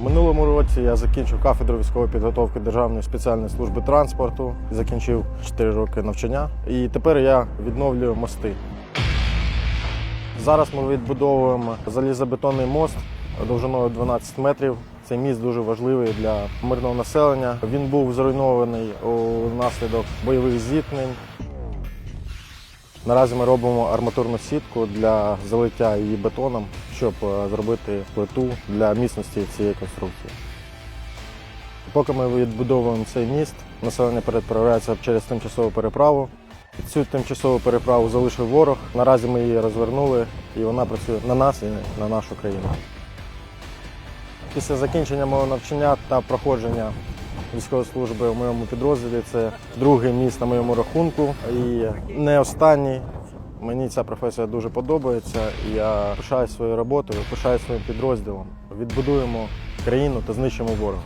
Минулому році я закінчив кафедру військової підготовки Державної спеціальної служби транспорту, закінчив 4 роки навчання, і тепер я відновлюю мости. Зараз ми відбудовуємо залізобетонний мост довжиною 12 метрів. Цей міст дуже важливий для мирного населення. Він був зруйнований унаслідок бойових зіткнень. Наразі ми робимо арматурну сітку для залиття її бетоном, щоб е, зробити плиту для міцності цієї конструкції. Поки ми відбудовуємо цей міст, населення переправляється через тимчасову переправу. Цю тимчасову переправу залишив ворог. Наразі ми її розвернули і вона працює на нас і на нашу країну. Після закінчення мого навчання та проходження військової служби в моєму підрозділі це другий міст на моєму рахунку і не останній. Мені ця професія дуже подобається. Я пишаю своєю роботою, пишаю своїм підрозділом. Відбудуємо країну та знищимо ворога.